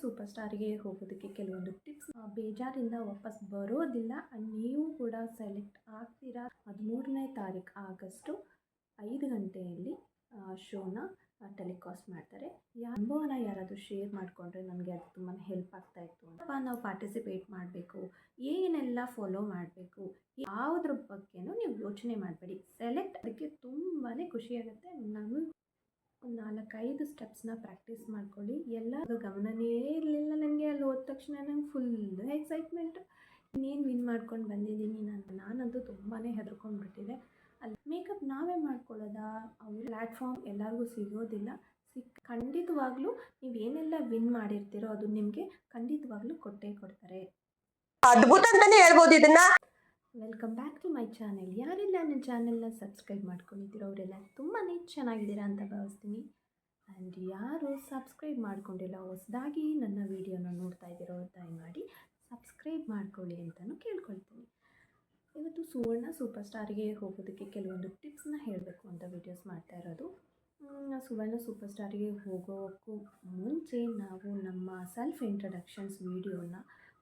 Super ಸ್ಟಾರ್ಗೆ ಹೋಗೋದಕ್ಕೆ ಕೆಲವೊಂದು tips ಬೇಜಾರಿಂದ ವಾಪಸ್ ಬರೋದಿಲ್ಲ. ನೀವು ಕೂಡ ಸೆಲೆಕ್ಟ್ ಆಗ್ತೀರಾ? ಹದಿಮೂರನೇ ತಾರೀಕು ಆಗಸ್ಟು ಐದು ಗಂಟೆಯಲ್ಲಿ ಶೋನ ಟೆಲಿಕಾಸ್ಟ್ ಮಾಡ್ತಾರೆ. ಅನುಭವನ ಯಾರಾದರೂ ಶೇರ್ ಮಾಡಿಕೊಂಡ್ರೆ ನನಗೆ ಅದು ತುಂಬಾ ಹೆಲ್ಪ್ ಆಗ್ತಾ ಇತ್ತು ನಾವು ಪಾರ್ಟಿಸಿಪೇಟ್ ಮಾಡಬೇಕು. ಏನೆಲ್ಲ ಫಾಲೋ ಮಾಡಬೇಕು? ಯಾವುದ್ರ ಬಗ್ಗೆನೂ ನೀವು ಯೋಚನೆ ಮಾಡಬೇಡಿ. ಸೆಲೆಕ್ಟ್ ಅದಕ್ಕೆ ತುಂಬಾ ಖುಷಿಯಾಗುತ್ತೆ ಒಂದು ನಾಲ್ಕೈದು ಸ್ಟೆಪ್ಸ್ನ ಪ್ರಾಕ್ಟೀಸ್ ಮಾಡ್ಕೊಳ್ಳಿ. ಎಲ್ಲ ಗಮನನೇ ಇರಲಿಲ್ಲ ನನಗೆ ಅಲ್ಲಿ ಹೋದ ತಕ್ಷಣ ನಂಗೆ ಫುಲ್ ಎಕ್ಸೈಟ್ಮೆಂಟು ಇನ್ನೇನು ವಿನ್ ಮಾಡ್ಕೊಂಡು ಬಂದಿದ್ದೀನಿ ನಾನು. ನಾನಂತೂ ತುಂಬಾ ಹೆದರ್ಕೊಂಡ್ಬಿಟ್ಟಿದೆ. ಅಲ್ಲಿ ಮೇಕಪ್ ನಾವೇ ಮಾಡ್ಕೊಳ್ಳೋದಾ? ಅವ್ರ ಪ್ಲ್ಯಾಟ್ಫಾರ್ಮ್ ಎಲ್ಲರಿಗೂ ಸಿಗೋದಿಲ್ಲ. ಸಿಕ್ ಖಂಡಿತವಾಗ್ಲೂ ನೀವು ಏನೆಲ್ಲ ವಿನ್ ಮಾಡಿರ್ತೀರೋ ಅದು ನಿಮಗೆ ಖಂಡಿತವಾಗ್ಲೂ ಕೊಟ್ಟೇ ಕೊಡ್ತಾರೆ. ಅದ್ಭುತ ಅಂತಾನೆ ಹೇಳ್ಬೋದು ಇದನ್ನ. Welcome back to my channel ಯಾರೆಲ್ಲ ನನ್ನ ಚಾನೆಲ್ನ ಸಬ್ಸ್ಕ್ರೈಬ್ ಮಾಡ್ಕೊಂಡಿದ್ದೀರೋ ಅವರೆಲ್ಲ ತುಂಬಾ ಚೆನ್ನಾಗಿದ್ದೀರಾ ಅಂತ ಭಾವಿಸ್ತೀನಿ. ಆ್ಯಂಡ್ ಯಾರು ಸಬ್ಸ್ಕ್ರೈಬ್ ಮಾಡ್ಕೊಂಡಿಲ್ಲ, ಹೊಸದಾಗಿ ನನ್ನ ವೀಡಿಯೋನ ನೋಡ್ತಾ ಇದ್ದೀರೋ ದಯಮಾಡಿ ಸಬ್ಸ್ಕ್ರೈಬ್ ಮಾಡ್ಕೊಳ್ಳಿ ಅಂತಲೂ ಕೇಳ್ಕೊಳ್ತೀನಿ. ಇವತ್ತು ಸುವರ್ಣ ಸೂಪರ್ ಸ್ಟಾರ್ಗೆ ಹೋಗೋದಕ್ಕೆ ಕೆಲವೊಂದು ಟಿಪ್ಸ್ನ ಹೇಳಬೇಕು ಅಂತ ವೀಡಿಯೋಸ್ ಮಾಡ್ತಾ ಇರೋದು. ಸುವರ್ಣ ಸೂಪರ್ ಸ್ಟಾರ್ಗೆ ಹೋಗೋಕ್ಕೂ ಮುಂಚೆ ನಾವು ನಮ್ಮ ಸೆಲ್ಫ್ ಇಂಟ್ರಡಕ್ಷನ್ಸ್ ವೀಡಿಯೋನ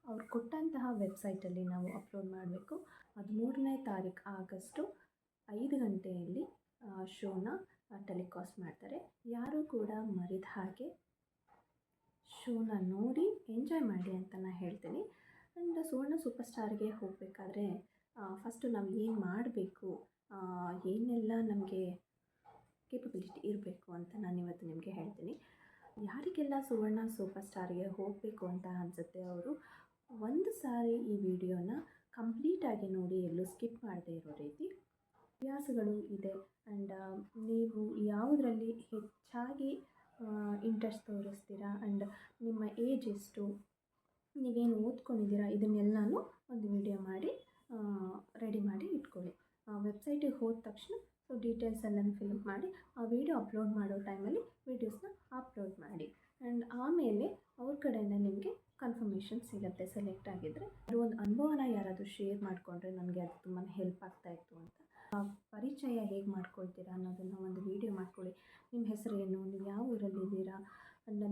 ಅವ್ರು ಕೊಟ್ಟಂತಹ ವೆಬ್ಸೈಟಲ್ಲಿ ನಾವು ಅಪ್ಲೋಡ್ ಮಾಡಬೇಕು. ಹದಿಮೂರನೇ ತಾರೀಕು ಆಗಸ್ಟು ಐದು ಗಂಟೆಯಲ್ಲಿ ಶೋನ ಟೆಲಿಕಾಸ್ಟ್ ಮಾಡ್ತಾರೆ. ಯಾರೂ ಕೂಡ ಮರಿದ ಹಾಗೆ ಶೋನ ನೋಡಿ ಎಂಜಾಯ್ ಮಾಡಿ ಅಂತ ನಾನು ಹೇಳ್ತೀನಿ. ಆ್ಯಂಡ್ ಸುವರ್ಣ ಸೂಪರ್ ಸ್ಟಾರ್ಗೆ ಹೋಗಬೇಕಾದ್ರೆ ಫಸ್ಟು ನಾವು ಏನು ಮಾಡಬೇಕು ಏನೆಲ್ಲ ನಮಗೆ ಕೇಪಬಿಲಿಟಿ ಇರಬೇಕು ಅಂತ ನಾನು ಇವತ್ತು ನಿಮಗೆ ಹೇಳ್ತೀನಿ. ಯಾರಿಗೆಲ್ಲ ಸುವರ್ಣ ಸೂಪರ್ ಸ್ಟಾರ್ಗೆ ಹೋಗಬೇಕು ಅಂತ ಅನಿಸುತ್ತೆ ಅವರು ಒಂದು ಸಾರಿ ಈ ವಿಡಿಯೋನ ಕಂಪ್ಲೀಟಾಗಿ ನೋಡಿ ಎಲ್ಲೂ ಸ್ಕಿಪ್ ಮಾಡದೇ ಇರೋ ರೀತಿ ಅಭ್ಯಾಸಗಳು ಇದೆ. ಆ್ಯಂಡ್ ನೀವು ಯಾವುದರಲ್ಲಿ ಹೆಚ್ಚಾಗಿ ಇಂಟ್ರೆಸ್ಟ್ ತೋರಿಸ್ತೀರಾ? ಆ್ಯಂಡ್ ನಿಮ್ಮ ಏಜ್ ಎಷ್ಟು? ನೀವೇನು ಓದ್ಕೊಂಡಿದ್ದೀರಾ? ಇದನ್ನೆಲ್ಲನೂ ಒಂದು ವಿಡಿಯೋ ಮಾಡಿ ರೆಡಿ ಮಾಡಿ ಇಟ್ಕೊಳ್ಳಿ. ವೆಬ್ಸೈಟಿಗೆ ಹೋದ ತಕ್ಷಣ ಸೊ ಡೀಟೇಲ್ಸ್ ಎಲ್ಲನೂ ಫಿಲ್ ಮಾಡಿ, ಆ ವಿಡಿಯೋ ಅಪ್ಲೋಡ್ ಮಾಡೋ ಟೈಮಲ್ಲಿ ವೀಡಿಯೋಸ್ನ ಅಪ್ಲೋಡ್ ಮಾಡಿ. ಆ್ಯಂಡ್ ಆಮೇಲೆ ಅವ್ರ ಕಡೆಯಿಂದ ನಿಮಗೆ ಕನ್ಫರ್ಮೇಷನ್ ಸಿಗುತ್ತೆ ಸೆಲೆಕ್ಟ್ ಆಗಿದ್ದರೆ ಅದು ಒಂದು ಅನುಭವನ ಯಾರಾದರೂ ಶೇರ್ ಮಾಡಿಕೊಂಡ್ರೆ ನನಗೆ ಅದು ತುಂಬಾ ಹೆಲ್ಪ್ ಆಗ್ತಾ ಇತ್ತು ಅಂತ. ಪರಿಚಯ ಹೇಗೆ ಮಾಡ್ಕೊಳ್ತೀರಾ ಅನ್ನೋದನ್ನು ಒಂದು ವಿಡಿಯೋ ಮಾಡ್ಕೊಳ್ಳಿ. ನಿಮ್ಮ ಹೆಸರೇನು, ನೀವು ಯಾವ ಊರಲ್ಲಿದ್ದೀರಾ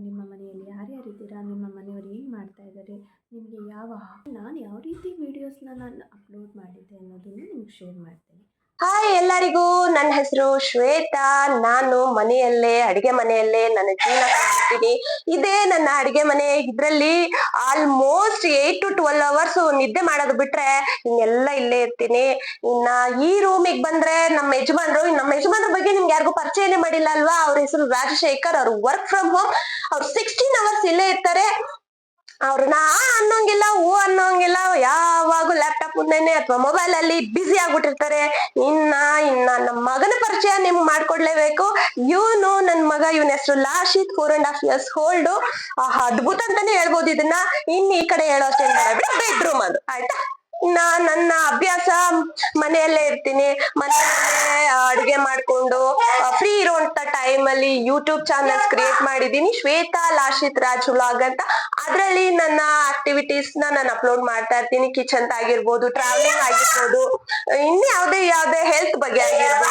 ನಿಮ್ಮ ಮನೆಯಲ್ಲಿ ಯಾರ್ಯಾರಿದ್ದೀರಾ ನಿಮ್ಮ ಮನೆಯವರು ಏನು ಮಾಡ್ತಾ ಇದ್ದಾರೆ? ನಿಮಗೆ ಯಾವ ನಾನು ಯಾವ ರೀತಿ ವೀಡಿಯೋಸ್ನ ನಾನು ಅಪ್ಲೋಡ್ ಮಾಡಿದ್ದೆ ಅನ್ನೋದನ್ನು ನಿಮ್ಗೆ ಶೇರ್ ಮಾಡ್ತೀನಿ. ಹಾಯ್ ಎಲ್ಲರಿಗೂ ನನ್ನ ಹೆಸರು ಶ್ವೇತಾ. ನಾನು ಮನೆಯಲ್ಲೇ, ಅಡಿಗೆ ಮನೆಯಲ್ಲೇ ನನ್ನ ಜೀವನ ಕಳಿಸ್ತೀನಿ. ಇದೇ ನನ್ನ ಅಡಿಗೆ ಮನೆ. ಇದ್ರಲ್ಲಿ almost eight to twelve hours ನಿದ್ದೆ ಮಾಡೋದು ಬಿಟ್ರೆ ಇನ್ನೆಲ್ಲ ಇಲ್ಲೇ ಇರ್ತೀನಿ. ಇನ್ನ ಈ ರೂಮಿಗೆ ಬಂದ್ರೆ ನಮ್ಮ ಯಜಮಾನ್ರು, ನಮ್ಮ ಯಜಮಾನ್ರ ಬಗ್ಗೆ ನಿಮ್ಗೆ ಯಾರಿಗೂ ಪರಿಚಯನೇ ಮಾಡಿಲ್ಲ ಅಲ್ವಾ? ಅವ್ರ ಹೆಸರು ರಾಜಶೇಖರ್. ಅವ್ರು ವರ್ಕ್ ಫ್ರಮ್ ಹೋಮ್ ಅವ್ರು ಸಿಕ್ಸ್ಟೀನ್ ಅವರ್ಸ್ ಇಲ್ಲೇ ಇರ್ತಾರೆ. ಅವ್ರನ್ನ ನಾ ಅನ್ನೋಂಗಿಲ್ಲ, ಹೂ ಅನ್ನೋಂಗಿಲ್ಲ, ಯಾವಾಗೂ ಲ್ಯಾಪ್ಟಾಪ್ ಮುಂದೆನೆ ಅಥವಾ ಮೊಬೈಲ್ ಅಲ್ಲಿ ಬ್ಯುಸಿ ಆಗ್ಬಿಟ್ಟಿರ್ತಾರೆ. ಇನ್ನ ಇನ್ನ ನಮ್ಮ ಮಗನ ಪರಿಚಯ ನಿಮ್ಗೆ ಮಾಡ್ಕೊಡ್ಲೇಬೇಕು. ಇವನು ನನ್ ಮಗ, ಇವನ ಹೆಸರು Lashith four and half years old ಅದ್ಭುತ ಅಂತಾನೆ ಹೇಳ್ಬೋದು ಇದನ್ನ. ಇನ್ ಈ ಕಡೆ ಹೇಳೋ ಅಷ್ಟೇ ಬೆಡ್ರೂಮ್ ಅದು. ಆಯ್ತಾ? ಇನ್ನ ನನ್ನ ಅಭ್ಯಾಸ ಮನೆಯಲ್ಲೇ ಇರ್ತೀನಿ. ಮನೆಯಲ್ಲೇ ಅಡುಗೆ ಮಾಡ್ಕೊಂಡು ಫ್ರೀ ಇರುವಂತ ಟೈಮ್ ಅಲ್ಲಿ ಯೂಟ್ಯೂಬ್ ಚಾನಲ್ಸ್ ಕ್ರಿಯೇಟ್ ಮಾಡಿದೀನಿ ಶ್ವೇತಾ, ಲಾಶಿತ್, ರಾಜ್ ವ್ಲಾಗ್ ಅಂತ. ಅದ್ರಲ್ಲಿ ನನ್ನ ಆಕ್ಟಿವಿಟೀಸ್ನ ನಾನು ಅಪ್ಲೋಡ್ ಮಾಡ್ತಾ ಇರ್ತೀನಿ. ಕಿಚನ್ ಆಗಿರ್ಬೋದು ಟ್ರಾವೆಲಿಂಗ್ ಆಗಿರ್ಬೋದು ಇನ್ನು ಯಾವ್ದೇ ಯಾವ್ದೇ ಹೆಲ್ತ್ ಬಗ್ಗೆ ಆಗಿರ್ಬೋದು.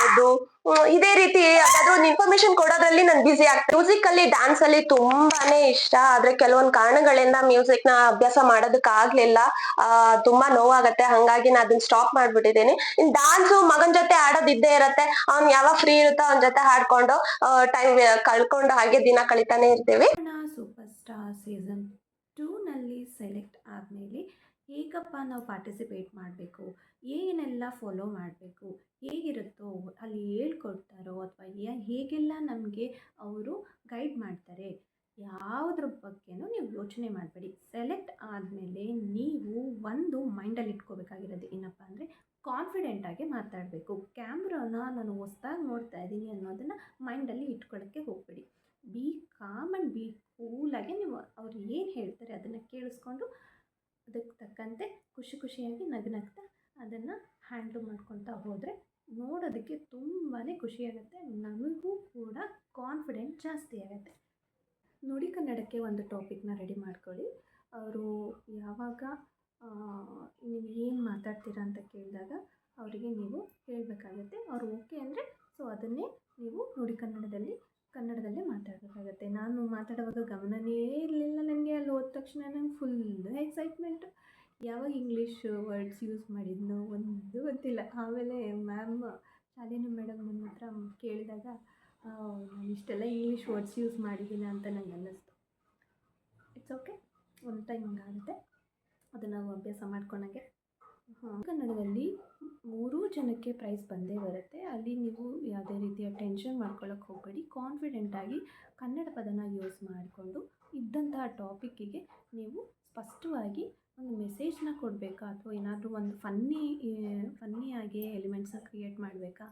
ಇದೇ ರೀತಿ ಯಾವ್ದಾದ್ರು ಇನ್ಫಾರ್ಮೇಶನ್ ಕೊಡೋದ್ರಲ್ಲಿ ನಾನು ಬ್ಯುಸಿ ಆಗ್ತೀನಿ ಮ್ಯೂಸಿಕ್ ಅಲ್ಲಿ ಡಾನ್ಸ್ ಅಲ್ಲಿ ತುಂಬಾನೇ ಇಷ್ಟ. ಆದ್ರೆ ಕೆಲವೊಂದ್ ಕಾರಣಗಳಿಂದ ಮ್ಯೂಸಿಕ್ನ ಅಭ್ಯಾಸ ಮಾಡೋದಕ್ಕೆ ಆಗ್ಲಿಲ್ಲ. ತುಂಬಾ ನೋವಾಗತ್ತೆ. ಹಂಗಾಗಿ ನಾ ಅದನ್ನ ಸ್ಟಾಪ್ ಮಾಡ್ಬಿಟ್ಟಿದ್ದೀನಿ. ಇನ್ ಡಾನ್ಸ್ ಮಗನ್ ಜೊತೆ ಆಡೋದ್ ಇದ್ದೇ ಇರತ್ತೆ. ಅವ್ನ್ ಯಾವಾಗ ಫ್ರೀ ಇರುತ್ತೋ ಅವ್ನ ಜೊತೆ ಹಾಡ್ಕೊಂಡು ಟೈಮ್ ಕಳ್ಕೊಂಡು ಹಾಗೆ ದಿನ ಕಳಿತಾನೆ ಇರ್ತೀವಿ. ಸೂಪರ್ ಹೇಗಪ್ಪ ನಾವು ಪಾರ್ಟಿಸಿಪೇಟ್ ಮಾಡಬೇಕು. ಏನೆಲ್ಲ ಫಾಲೋ ಮಾಡಬೇಕು? ಹೇಗಿರುತ್ತೋ ಅಲ್ಲಿ ಹೇಳ್ಕೊಡ್ತಾರೋ ಅಥವಾ ಹೇಗೆಲ್ಲ ನಮಗೆ ಅವರು ಗೈಡ್ ಮಾಡ್ತಾರೆ, ಯಾವುದ್ರ ಬಗ್ಗೆನೂ ನೀವು ಯೋಚನೆ ಮಾಡಬೇಡಿ. ಸೆಲೆಕ್ಟ್ ಆದಮೇಲೆ ನೀವು ಒಂದು ಮೈಂಡಲ್ಲಿ ಇಟ್ಕೋಬೇಕಾಗಿರೋದು ಏನಪ್ಪ ಅಂದರೆ ಕಾನ್ಫಿಡೆಂಟಾಗಿ ಮಾತಾಡಬೇಕು. ಕ್ಯಾಮ್ರಾನ ನಾನು ಹೊಸ್ದಾಗಿ ನೋಡ್ತಾ ಇದ್ದೀನಿ ಅನ್ನೋದನ್ನು ಮೈಂಡಲ್ಲಿ ಇಟ್ಕೊಳ್ಳೋಕ್ಕೆ ಹೋಗಬೇಡಿ. ಬಿ ಕಾಮ್ ಆ್ಯಂಡ್ ಬಿ ಕೂಲಾಗಿ ನೀವು ಅವ್ರು ಏನು ಹೇಳ್ತಾರೆ ಅದನ್ನು ಕೇಳಿಸ್ಕೊಂಡು ಅದಕ್ಕೆ ತಕ್ಕಂತೆ ಖುಷಿ ಖುಷಿಯಾಗಿ ನಗನಗ್ತಾ ಅದನ್ನು ಹ್ಯಾಂಡ್ಲ್ ಮಾಡ್ಕೊತಾ ಹೋದರೆ ನೋಡೋದಕ್ಕೆ ತುಂಬಾ ಖುಷಿಯಾಗುತ್ತೆ ನಮಗೂ ಕೂಡ ಕಾನ್ಫಿಡೆಂಟ್ ಜಾಸ್ತಿ ಆಗುತ್ತೆ. ನುಡಿ ಕನ್ನಡಕ್ಕೆ ಒಂದು ಟಾಪಿಕ್ನ ರೆಡಿ ಮಾಡ್ಕೊಳ್ಳಿ. ಅವರು ಯಾವಾಗ ನೀವು ಏನು ಮಾತಾಡ್ತೀರಾ ಅಂತ ಕೇಳಿದಾಗ ಅವರಿಗೆ ನೀವು ಹೇಳಬೇಕಾಗುತ್ತೆ. ಅವ್ರು ಓಕೆ ಅಂದರೆ ಸೊ ಅದನ್ನೇ ನೀವು ನುಡಿ ಕನ್ನಡದಲ್ಲಿ, ಕನ್ನಡದಲ್ಲೇ ಮಾತಾಡಬೇಕಾಗುತ್ತೆ. ನಾನು ಮಾತಾಡುವಾಗ ಗಮನನೇ ಇರಲಿಲ್ಲ ನನಗೆ ಅಲ್ಲಿ ಹೋದ ತಕ್ಷಣ. ನಂಗೆ ಫುಲ್ ಎಕ್ಸೈಟ್ಮೆಂಟು ಯಾವಾಗ ಇಂಗ್ಲೀಷ್ ವರ್ಡ್ಸ್ ಯೂಸ್ ಮಾಡಿದ್ನೋ ಒಂದು ಗೊತ್ತಿಲ್ಲ. ಆಮೇಲೆ ಮ್ಯಾಮ್ ಶಾಲಿನಿ ಮೇಡಮ್ ನನ್ನ ಹತ್ರ ಕೇಳಿದಾಗ ನಾನು ಇಷ್ಟೆಲ್ಲ ಇಂಗ್ಲೀಷ್ ವರ್ಡ್ಸ್ ಯೂಸ್ ಮಾಡಿದ್ದೀನಿ ಅಂತ ನಂಗೆ ಅನ್ನಿಸ್ತು. ಇಟ್ಸ್ ಓಕೆ ಒಂದು ಟೈಮ್ ಹಂಗಾಗುತ್ತೆ. ಅದನ್ನು ನಾವು ಅಭ್ಯಾಸ ಮಾಡ್ಕೊಳಂಗೆ ಹಾಂ ಕನ್ನಡದಲ್ಲಿ ಮೂರೂ ಜನಕ್ಕೆ ಪ್ರೈಸ್ ಬಂದೇ ಬರುತ್ತೆ. ಅಲ್ಲಿ ನೀವು ಯಾವುದೇ ರೀತಿಯ ಟೆನ್ಷನ್ ಮಾಡ್ಕೊಳ್ಳೋಕೆ ಹೋಗಬೇಡಿ. ಕಾನ್ಫಿಡೆಂಟಾಗಿ ಕನ್ನಡ ಪದನ ಯೂಸ್ ಮಾಡಿಕೊಂಡು ಇದ್ದಂತಹ ಟಾಪಿಕ್ಕಿಗೆ ನೀವು ಸ್ಪಷ್ಟವಾಗಿ ಒಂದು ಮೆಸೇಜ್ನ ಕೊಡಬೇಕಾ? ಅಥವಾ ಏನಾದರೂ ಒಂದು ಫನ್ನಿ ಫನ್ನಿಯಾಗಿ ಎಲಿಮೆಂಟ್ಸ್ನ ಕ್ರಿಯೇಟ್ ಮಾಡಬೇಕಾ?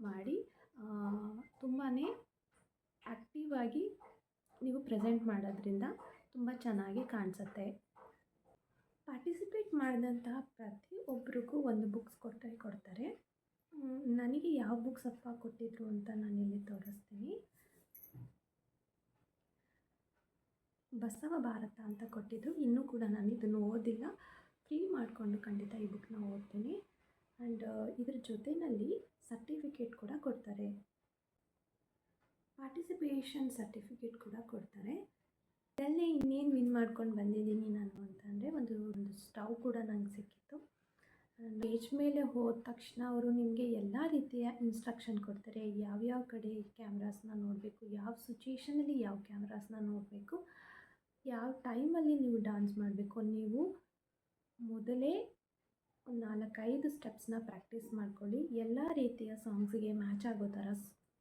ಮಾಡಿ ತುಂಬಾ ಆ್ಯಕ್ಟಿವ್ ಆಗಿ ನೀವು ಪ್ರೆಸೆಂಟ್ ಮಾಡೋದ್ರಿಂದ ತುಂಬ ಚೆನ್ನಾಗಿ ಕಾಣಿಸುತ್ತೆ. ಪಾರ್ಟಿಸಿಪೇಟ್ ಮಾಡಿದಂತಹ ಪ್ರತಿಯೊಬ್ಬರಿಗೂ ಒಂದು ಬುಕ್ಸ್ ಕೊಟ್ಟರೆ ಕೊಡ್ತಾರೆ. ನನಗೆ ಯಾವ ಬುಕ್ಸ್ ಅಪ್ಪ ಕೊಟ್ಟಿದ್ರು ಅಂತ ನಾನಿಲ್ಲಿ ತೋರಿಸ್ತೀನಿ. ಬಸವ ಭಾರತ ಅಂತ ಕೊಟ್ಟಿದ್ದು. ಇನ್ನೂ ಕೂಡ ನಾನು ಇದನ್ನು ಓದಿಲ್ಲ. ಫ್ರೀ ಮಾಡಿಕೊಂಡು ಖಂಡಿತ ಈ ಬುಕ್ನ ಓದ್ತೀನಿ. ಆ್ಯಂಡ್ ಇದ್ರ ಜೊತೆಯಲ್ಲಿ ಸರ್ಟಿಫಿಕೇಟ್ ಕೂಡ ಕೊಡ್ತಾರೆ. ಪಾರ್ಟಿಸಿಪೇಷನ್ ಸರ್ಟಿಫಿಕೇಟ್ ಕೂಡ ಕೊಡ್ತಾರೆ. ಇದರಲ್ಲೇ ಇನ್ನೇನು ವಿನ್ ಮಾಡ್ಕೊಂಡು ಬಂದಿದ್ದೀನಿ ನಾನು ಅಂತಂದರೆ ಒಂದು ಒಂದು ಸ್ಟವ್ ಕೂಡ ನಂಗೆ ಸಿಕ್ಕಿತ್ತು. ಏಜ್ ಮೇಲೆ ಹೋದ ತಕ್ಷಣ ಅವರು ನಿಮಗೆ ಎಲ್ಲ ರೀತಿಯ ಇನ್ಸ್ಟ್ರಕ್ಷನ್ ಕೊಡ್ತಾರೆ. ಯಾವ್ಯಾವ ಕಡೆ ಕ್ಯಾಮ್ರಾಸ್ನ ನೋಡಬೇಕು, ಯಾವ ಸಿಚುಯೇಷನಲ್ಲಿ ಯಾವ ಕ್ಯಾಮ್ರಾಸ್ನ ನೋಡಬೇಕು. ಯಾವ ಟೈಮಲ್ಲಿ ನೀವು ಡ್ಯಾನ್ಸ್ ಮಾಡಬೇಕು? ನೀವು ಮೊದಲೇ ಒಂದು ನಾಲ್ಕೈದು ಸ್ಟೆಪ್ಸ್ನ ಪ್ರಾಕ್ಟೀಸ್ ಮಾಡ್ಕೊಳ್ಳಿ. ಎಲ್ಲ ರೀತಿಯ ಸಾಂಗ್ಸಿಗೆ ಮ್ಯಾಚ್ ಆಗೋ ಥರ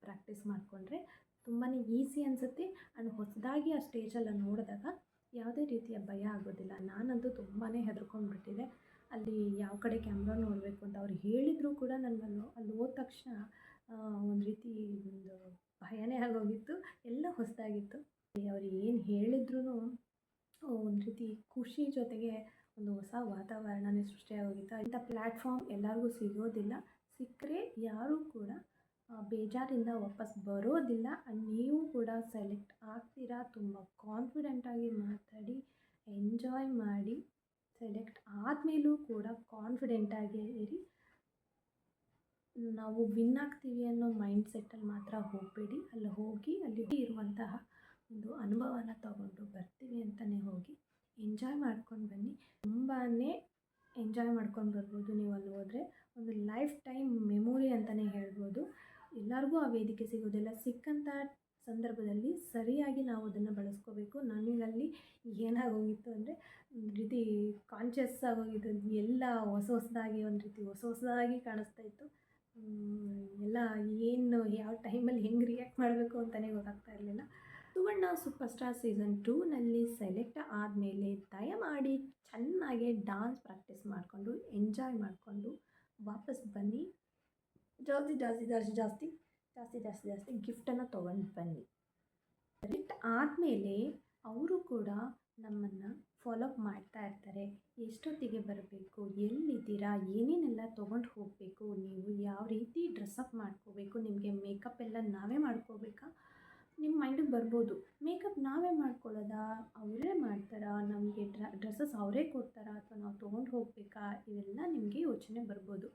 ಪ್ರಾಕ್ಟೀಸ್ ಮಾಡಿಕೊಂಡ್ರೆ ತುಂಬಾ ಈಸಿ ಅನಿಸುತ್ತೆ. ಆ್ಯಂಡ್ ಹೊಸದಾಗಿ ಆ ಸ್ಟೇಜಲ್ಲಿ ನೋಡಿದಾಗ ಯಾವುದೇ ರೀತಿಯ ಭಯ ಆಗೋದಿಲ್ಲ. ನಾನಂತೂ ತುಂಬಾ ಹೆದರ್ಕೊಂಡ್ಬಿಟ್ಟಿದೆ. ಅಲ್ಲಿ ಯಾವ ಕಡೆ ಕ್ಯಾಮ್ರಾ ನೋಡಬೇಕು ಅಂತ ಅವ್ರು ಹೇಳಿದರೂ ಕೂಡ ನನ್ನ ಅಲ್ಲಿ ಅಲ್ಲಿ ಹೋದ ತಕ್ಷಣ ಒಂದು ರೀತಿ ಒಂದು ಭಯನೇ ಆಗೋಗಿತ್ತು. ಎಲ್ಲ ಹೊಸದಾಗಿತ್ತು. ಅವ್ರು ಏನು ಹೇಳಿದ್ರು ಒಂದು ರೀತಿ ಖುಷಿ ಜೊತೆಗೆ ಒಂದು ಹೊಸ ವಾತಾವರಣನೇ ಸೃಷ್ಟಿಯಾಗೋಗಿತ್ತು ಇಂಥ ಪ್ಲ್ಯಾಟ್ಫಾರ್ಮ್ ಎಲ್ಲರಿಗೂ ಸಿಗೋದಿಲ್ಲ. ಸಿಕ್ಕರೆ ಯಾರೂ ಕೂಡ ಬೇಜಾರಿಂದ ವಾಪಸ್ ಬರೋದಿಲ್ಲ. ಆ್ಯಂಡ್ ನೀವು ಕೂಡ ಸೆಲೆಕ್ಟ್ ಆಗ್ತೀರಾ? ತುಂಬ ಕಾನ್ಫಿಡೆಂಟಾಗಿ ಮಾತಾಡಿ, ಎಂಜಾಯ್ ಮಾಡಿ, ಸೆಲೆಕ್ಟ್ ಆದಮೇಲೂ ಕೂಡ ಕಾನ್ಫಿಡೆಂಟಾಗಿ ಇರಿ. ನಾವು ವಿನ್ ಆಗ್ತೀವಿ ಅನ್ನೋ ಮೈಂಡ್ ಸೆಟ್ಟಲ್ಲಿ ಮಾತ್ರ ಹೋಗಬೇಡಿ. ಅಲ್ಲಿ ಹೋಗಿ ಅಲ್ಲಿ ಇರುವಂತಹ ಒಂದು ಅನುಭವನ ತಗೊಂಡು ಬರ್ತೀವಿ ಅಂತಲೇ ಹೋಗಿ ಎಂಜಾಯ್ ಮಾಡ್ಕೊಂಡು ಬನ್ನಿ. ತುಂಬಾ ಎಂಜಾಯ್ ಮಾಡ್ಕೊಂಡು ಬರ್ಬೋದು ನೀವು ಅಲ್ಲಿ ಹೋದರೆ. ಒಂದು ಲೈಫ್ ಟೈಮ್ ಮೆಮೊರಿ ಅಂತಲೇ ಹೇಳ್ಬೋದು. ಎಲ್ಲರಿಗೂ ಆ ವೇದಿಕೆ ಸಿಗೋದಿಲ್ಲ. ಸಿಕ್ಕಂಥ ಸಂದರ್ಭದಲ್ಲಿ ಸರಿಯಾಗಿ ನಾವು ಅದನ್ನು ಬಳಸ್ಕೋಬೇಕು. ನನಗಲ್ಲಿ ಏನಾಗೋಗಿತ್ತು ಅಂದರೆ ಒಂದು ರೀತಿ ಕಾನ್ಷಿಯಸ್ ಆಗೋಗಿದ್ದು ಎಲ್ಲ ಹೊಸ ಹೊಸದಾಗಿ ಒಂದು ರೀತಿ ಹೊಸ ಹೊಸದಾಗಿ ಕಾಣಿಸ್ತಾ ಇತ್ತು. ಎಲ್ಲ ಏನು, ಯಾವ ಟೈಮಲ್ಲಿ ಹೆಂಗೆ ರಿಯಾಕ್ಟ್ ಮಾಡಬೇಕು ಅಂತಲೇ ಗೊತ್ತಾಗ್ತಾ ಇರಲಿಲ್ಲ. ಸುವರ್ಣ ಸೂಪರ್ ಸ್ಟಾರ್ ಸೀಸನ್ ಟೂನಲ್ಲಿ ಸೆಲೆಕ್ಟ್ ಆದಮೇಲೆ ದಯಮಾಡಿ ಚೆನ್ನಾಗಿ ಡಾನ್ಸ್ ಪ್ರಾಕ್ಟೀಸ್ ಮಾಡಿಕೊಂಡು, ಎಂಜಾಯ್ ಮಾಡಿಕೊಂಡು ವಾಪಸ್ ಬನ್ನಿ. ಜಾಸ್ತಿ ಜಾಸ್ತಿ ಜಾಸ್ತಿ ಜಾಸ್ತಿ ಜಾಸ್ತಿ ಜಾಸ್ತಿ ಜಾಸ್ತಿ ಗಿಫ್ಟನ್ನು ತೊಗೊಂಡು ಬನ್ನಿ. ಸೆಲೆಕ್ಟ್ ಆದಮೇಲೆ ಅವರು ಕೂಡ ನಮ್ಮನ್ನು ಫಾಲೋಅಪ್ ಮಾಡ್ತಾ ಇರ್ತಾರೆ ಎಷ್ಟೊತ್ತಿಗೆ ಬರಬೇಕು ಎಲ್ಲಿದ್ದೀರಾ ಏನೇನೆಲ್ಲ ತೊಗೊಂಡು ಹೋಗಬೇಕು ನೀವು ಯಾವ ರೀತಿ ಡ್ರೆಸ್ಅಪ್ ಮಾಡ್ಕೋಬೇಕು ನಿಮಗೆ ಮೇಕಪ್ ಎಲ್ಲ ನಾವೇ ಮಾಡ್ಕೋಬೇಕಾ ನಿಮ್ಮ ಮೈಂಡಿಗೆ ಬರ್ಬೋದು ಮೇಕಪ್ ನಾವೇ ಮಾಡ್ಕೊಳ್ಳೋದಾ ಅವರೇ ಮಾಡ್ತಾರಾ ನಮಗೆ ಡ್ರೆಸ್ಸಸ್ ಅವರೇ ಕೊಡ್ತಾರಾ ಅಥವಾ ನಾವು ತೊಗೊಂಡು ಹೋಗಬೇಕಾ? ಇವೆಲ್ಲ ನಿಮಗೆ ಯೋಚನೆ ಬರ್ಬೋದು.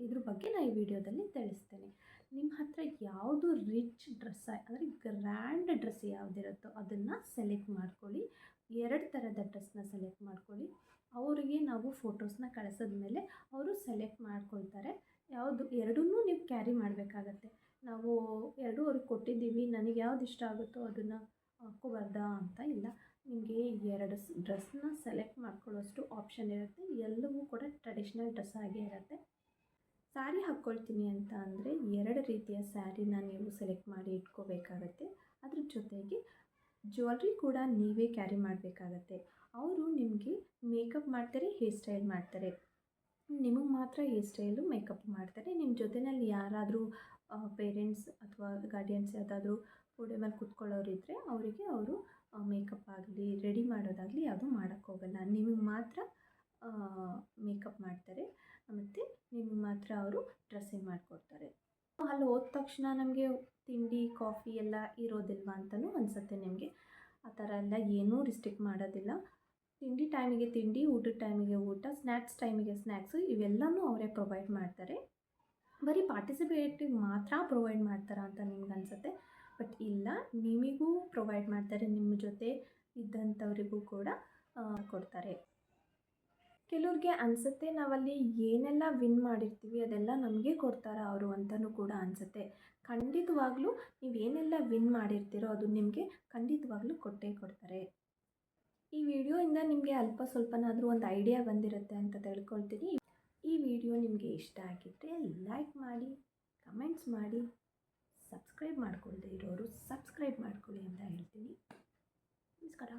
ಇದ್ರ ಬಗ್ಗೆ ನಾನು ಈ ವಿಡಿಯೋದಲ್ಲಿ ತಿಳಿಸ್ತೇನೆ. ನಿಮ್ಮ ಹತ್ರ ಯಾವುದು ರಿಚ್ ಡ್ರೆಸ್ ಅಂದರೆ ಗ್ರ್ಯಾಂಡ್ ಡ್ರೆಸ್ ಯಾವುದಿರುತ್ತೋ ಅದನ್ನು ಸೆಲೆಕ್ಟ್ ಮಾಡ್ಕೊಳ್ಳಿ. ಎರಡು ಥರದ ಡ್ರೆಸ್ನ ಸೆಲೆಕ್ಟ್ ಮಾಡ್ಕೊಳ್ಳಿ. ಅವರಿಗೆ ನಾವು ಫೋಟೋಸ್ನ ಕಳಿಸಿದ್ಮೇಲೆ ಅವರು ಸೆಲೆಕ್ಟ್ ಮಾಡ್ಕೊಳ್ತಾರೆ. ಯಾವುದು, ಎರಡನ್ನೂ ನೀವು ಕ್ಯಾರಿ ಮಾಡಬೇಕಾಗತ್ತೆ. ನಾವು ಎರಡೂ ಅವ್ರಿಗೆ ಕೊಟ್ಟಿದ್ದೀವಿ, ನನಗೆ ಯಾವ್ದು ಇಷ್ಟ ಆಗುತ್ತೋ ಅದನ್ನು ಹಾಕ್ಕೋಬಾರ್ದಾ ಅಂತ ಇಲ್ಲ. ನಿಮಗೆ ಎರಡು ಡ್ರೆಸ್ನ ಸೆಲೆಕ್ಟ್ ಮಾಡ್ಕೊಳ್ಳೋಷ್ಟು ಆಪ್ಷನ್ ಇರುತ್ತೆ. ಎಲ್ಲವೂ ಕೂಡ ಟ್ರೆಡಿಷ್ನಲ್ ಡ್ರೆಸ್ ಆಗೇ ಇರುತ್ತೆ. ಸ್ಯಾರಿ ಹಾಕ್ಕೊಳ್ತೀನಿ ಅಂತ ಅಂದರೆ ಎರಡು ರೀತಿಯ ಸ್ಯಾರಿನ ನೀವು ಸೆಲೆಕ್ಟ್ ಮಾಡಿ ಇಟ್ಕೋಬೇಕಾಗತ್ತೆ. ಅದ್ರ ಜೊತೆಗೆ ಜ್ಯುವೆಲ್ರಿ ಕೂಡ ನೀವೇ ಕ್ಯಾರಿ ಮಾಡಬೇಕಾಗತ್ತೆ. ಅವರು ನಿಮಗೆ ಮೇಕಪ್ ಮಾಡ್ತಾರೆ, ಹೇರ್ ಸ್ಟೈಲ್ ಮಾಡ್ತಾರೆ. ನಿಮಗೆ ಮಾತ್ರ ಹೇರ್ ಸ್ಟೈಲು, ಮೇಕಪ್ ಮಾಡ್ತಾರೆ. ನಿಮ್ಮ ಜೊತೆಯಲ್ಲಿ ಯಾರಾದರೂ ಪೇರೆಂಟ್ಸ್ ಅಥವಾ ಗಾರ್ಡಿಯನ್ಸ್ ಯಾವುದಾದ್ರೂ ಗೋಡೆ ಮೇಲೆ ಕೂತ್ಕೊಳ್ಳೋರು ಇದ್ದರೆ ಅವರಿಗೆ ಅವರು ಮೇಕಪ್ ಆಗಲಿ ರೆಡಿ ಮಾಡೋದಾಗಲಿ ಯಾವುದೂ ಮಾಡೋಕ್ಕೋಗಲ್ಲ ನಿಮಗೆ ಮಾತ್ರ ಮೇಕಪ್ ಮಾಡ್ತಾರೆ. ಮತ್ತು ನಿಮಗೆ ಮಾತ್ರ ಅವರು ಡ್ರೆಸ್ಸಿಂಗ್ ಮಾಡಿಕೊಡ್ತಾರೆ. ಅಲ್ಲಿ ಹೋದ ತಕ್ಷಣ ನಮಗೆ ತಿಂಡಿ ಕಾಫಿ ಎಲ್ಲ ಇರೋದಿಲ್ವ ಅಂತಲೂ ಅನಿಸುತ್ತೆ ನಿಮಗೆ. ಆ ಥರ ಎಲ್ಲ ಏನೂ ರಿಸ್ಟ್ರಿಕ್ಟ್ ಮಾಡೋದಿಲ್ಲ. ತಿಂಡಿ ಟೈಮಿಗೆ ತಿಂಡಿ, ಊಟದ ಟೈಮಿಗೆ ಊಟ ಸ್ನ್ಯಾಕ್ಸ್ ಟೈಮಿಗೆ ಸ್ನ್ಯಾಕ್ಸು ಇವೆಲ್ಲನೂ ಅವರೇ ಪ್ರೊವೈಡ್ ಮಾಡ್ತಾರೆ. ಬರೀ ಪಾರ್ಟಿಸಿಪೇಟಿಗೆ ಮಾತ್ರ ಪ್ರೊವೈಡ್ ಮಾಡ್ತಾರೆ ಅಂತ ನಿಮ್ಗೆ ಅನಿಸುತ್ತೆ. ಬಟ್ ಇಲ್ಲ, ನಿಮಗೂ ಪ್ರೊವೈಡ್ ಮಾಡ್ತಾರೆ, ನಿಮ್ಮ ಜೊತೆ ಇದ್ದಂಥವರಿಗೂ ಕೂಡ ಕೊಡ್ತಾರೆ. ಕೆಲವ್ರಿಗೆ ಅನಿಸುತ್ತೆ, ನಾವಲ್ಲಿ ಏನೆಲ್ಲ ವಿನ್ ಮಾಡಿರ್ತೀವಿ, ಅದೆಲ್ಲ ನಮಗೆ ಕೊಡ್ತಾರ ಅವರು ಅಂತಲೂ ಕೂಡ ಅನಿಸುತ್ತೆ. ಖಂಡಿತವಾಗ್ಲೂ ನೀವು ಏನೆಲ್ಲ ವಿನ್ ಮಾಡಿರ್ತೀರೋ ಅದು ನಿಮಗೆ ಖಂಡಿತವಾಗ್ಲೂ ಕೊಟ್ಟೇ ಕೊಡ್ತಾರೆ. ಈ ವಿಡಿಯೋಯಿಂದ ನಿಮಗೆ ಅಲ್ಪ ಸ್ವಲ್ಪನಾದರೂ ಒಂದು ಐಡಿಯಾ ಬಂದಿರುತ್ತೆ ಅಂತ ತಿಳ್ಕೊಳ್ತೀನಿ. ಈ ವಿಡಿಯೋ ನಿಮಗೆ ಇಷ್ಟ ಆಗಿದ್ದರೆ ಲೈಕ್ ಮಾಡಿ ಕಮೆಂಟ್ಸ್ ಮಾಡಿ. ಸಬ್ಸ್ಕ್ರೈಬ್ ಮಾಡ್ಕೊಳ್ದೇ ಇರೋರು ಸಬ್ಸ್ಕ್ರೈಬ್ ಮಾಡ್ಕೊಳ್ಳಿ ಅಂತ ಹೇಳ್ತೀನಿ. ನಮಸ್ಕಾರ.